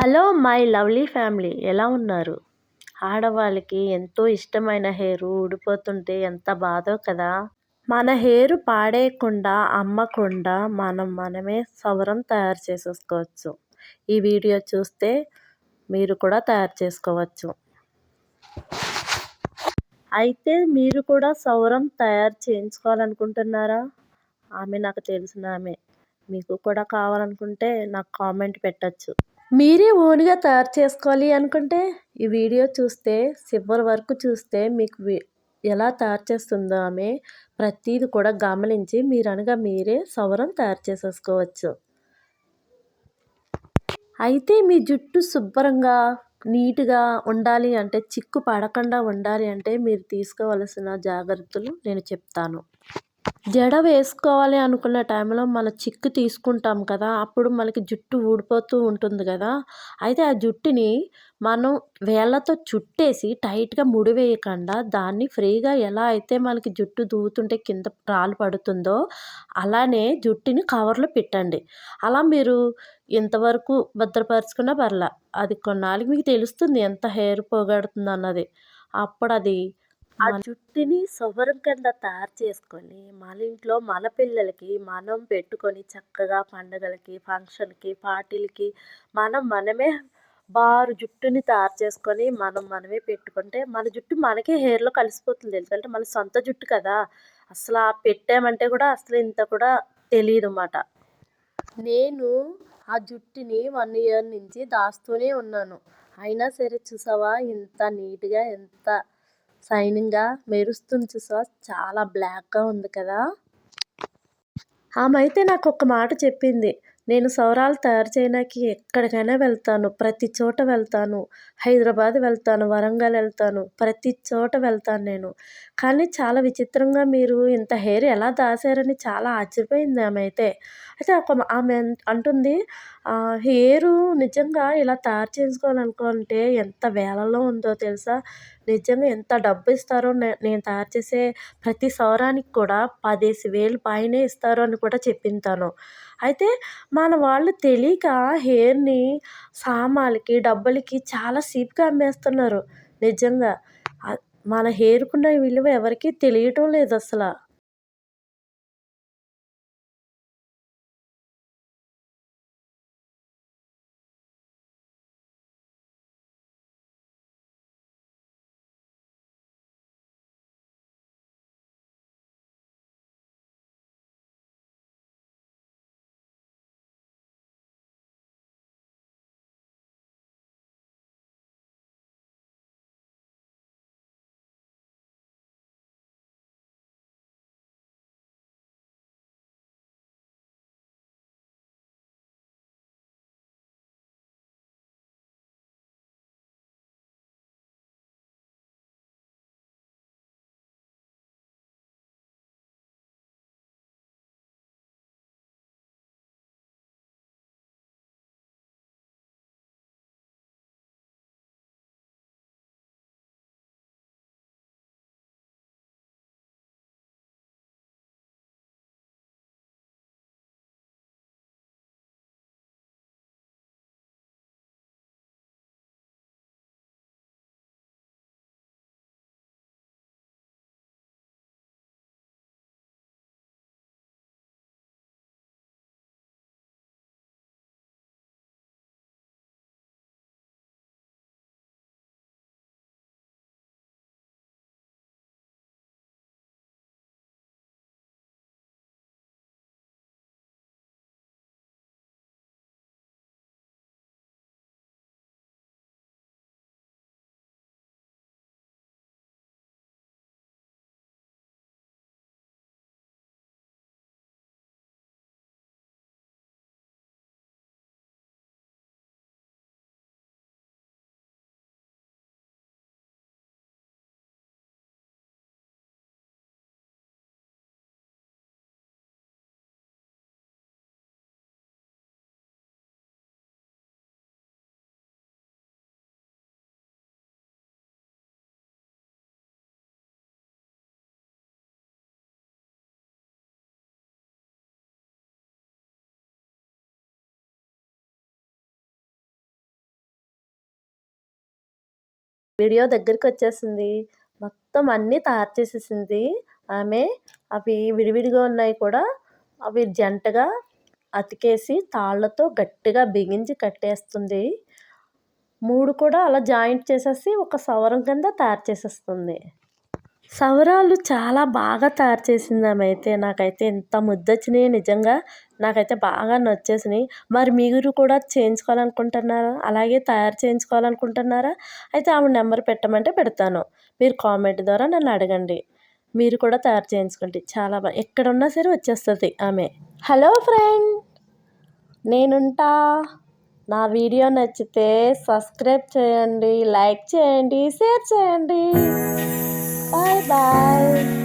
Hello my lovely family. ఎలా ఉన్నారు? ఆడవాళ్ళకి ఎంతో ఇష్టమైన హెయిర్ ఊడిపోతుంటే ఎంత బాధో కదా. మన హెయిర్ పాడేయకుండా అమ్మకుండా మనం మనమే సవరం తయారు చేసేసుకోవచ్చు. ఈ వీడియో చూస్తే మీరు కూడా తయారు చేసుకోవచ్చు. అయితే మీరు కూడా సౌరం తయారు చేయించుకోవాలనుకుంటున్నారా? ఆమె నాకు తెలిసిన ఆమె. మీకు కూడా కావాలనుకుంటే నాకు కామెంట్ పెట్టచ్చు. మీరే ఓన్గా తయారు చేసుకోవాలి అనుకుంటే ఈ వీడియో చూస్తే చివరి వరకు చూస్తే మీకు ఎలా తయారు చేస్తుందో ఆమె ప్రతీది కూడా గమనించి మీరు అనగా మీరే సవరం తయారు చేసేసుకోవచ్చు. అయితే మీ జుట్టు శుభ్రంగా నీట్గా ఉండాలి అంటే చిక్కు పడకుండా ఉండాలి అంటే మీరు తీసుకోవలసిన జాగ్రత్తలు నేను చెప్తాను. జడ వేసుకోవాలి అనుకున్న టైంలో మన చిక్కు తీసుకుంటాం కదా అప్పుడు మనకి జుట్టు ఊడిపోతూ ఉంటుంది కదా. అయితే ఆ జుట్టుని మనం వేళ్ళతో చుట్టేసి టైట్గా ముడి వేయకుండా దాన్ని ఫ్రీగా ఎలా అయితే మనకి జుట్టు దూవుతుంటే కింద రాలు పడుతుందో అలానే జుట్టుని కవర్లో పెట్టండి. అలా మీరు ఇంతవరకు భద్రపరచుకున్న పర్లా. అది కొన్నాళ్ళకి మీకు తెలుస్తుంది ఎంత హెయిర్ పోగడుతుంది అన్నది అప్పుడు అది ఆ జుట్టుని సొవరం కింద తయారు చేసుకొని మన ఇంట్లో మన పిల్లలకి మనం పెట్టుకొని చక్కగా పండగలకి ఫంక్షన్కి పార్టీలకి మనం మనమే బారు జుట్టుని తయారు చేసుకొని మనం మనమే పెట్టుకుంటే మన జుట్టు మనకే హెయిర్లో కలిసిపోతుంది ఎందుకంటే మన సొంత జుట్టు కదా! అసలు పెట్టామంటే కూడా అసలు ఇంత కూడా తెలియదు అన్నమాట నేను ఆ జుట్టుని వన్ ఇయర్ నుంచి దాస్తూనే ఉన్నాను. అయినా సరే చూసావా? ఇంత నీట్గా ఎంత షైనింగ్గా మెరుస్తుంది చూసావా? చాలా బ్లాక్గా ఉంది కదా? ఆమె అయితే నాకు ఒక మాట చెప్పింది. నేను సౌరాలు తయారు చేయడానికి ఎక్కడికైనా వెళ్తాను. ప్రతి చోట వెళ్తాను. హైదరాబాద్ వెళ్తాను. వరంగల్ వెళ్తాను. ప్రతి చోట వెళ్తాను నేను. కానీ చాలా విచిత్రంగా మీరు ఇంత హెయిర్ ఎలా దాశారని చాలా ఆశ్చర్యపోయింది ఆమె అయితే. అయితే ఒక ఆమె అంటుంది హెయిర్ నిజంగా ఇలా తయారు చేసుకోవాలనుకుంటే ఎంత వేలలో ఉందో తెలుసా? నిజంగా ఎంత డబ్బు ఇస్తారో నేను తయారు చేసే ప్రతి సౌరానికి కూడా పదేసి వేలు పైనే ఇస్తారు అని కూడా చెప్పింది తను. అయితే మన వాళ్ళు తెలియక హెయిర్ని సామాలకి డబ్బులకి చాలా చీప్గా అమ్మేస్తున్నారు. నిజంగా. మన హెయిర్కున్న విలువ ఎవరికీ తెలియటం లేదు అసలు. వీడియో దగ్గరికి వచ్చేసింది మొత్తం అన్నీ తయారు చేసేసింది. ఆమె అవి విడివిడిగా ఉన్నాయి కూడా. అవి జంటగా అతికేసి తాళ్ళతో గట్టిగా బిగించి కట్టేస్తుంది. మూడు కూడా అలా జాయింట్ చేసేసి ఒక సవరం కింద తయారు చేసేస్తుంది. సవరాలు చాలా బాగా తయారు చేసింది ఆమె అయితే. నాకైతే ఎంత ముద్దొచ్చినాయి నిజంగా. నాకైతే బాగా నచ్చేసినాయి. మరి మీరు కూడా చేయించుకోవాలనుకుంటున్నారా? అలాగే తయారు చేయించుకోవాలనుకుంటున్నారా? అయితే ఆమె నెంబర్ పెట్టమంటే పెడతాను. మీరు కామెంట్ ద్వారా నన్ను అడగండి. మీరు కూడా తయారు చేయించుకోండి. చాలా బాగా ఎక్కడున్నా సరే వచ్చేస్తుంది ఆమె. Hello friend! నేనుంటా. నా వీడియో నచ్చితే సబ్స్క్రైబ్ చేయండి లైక్ చేయండి షేర్ చేయండి. Bye bye.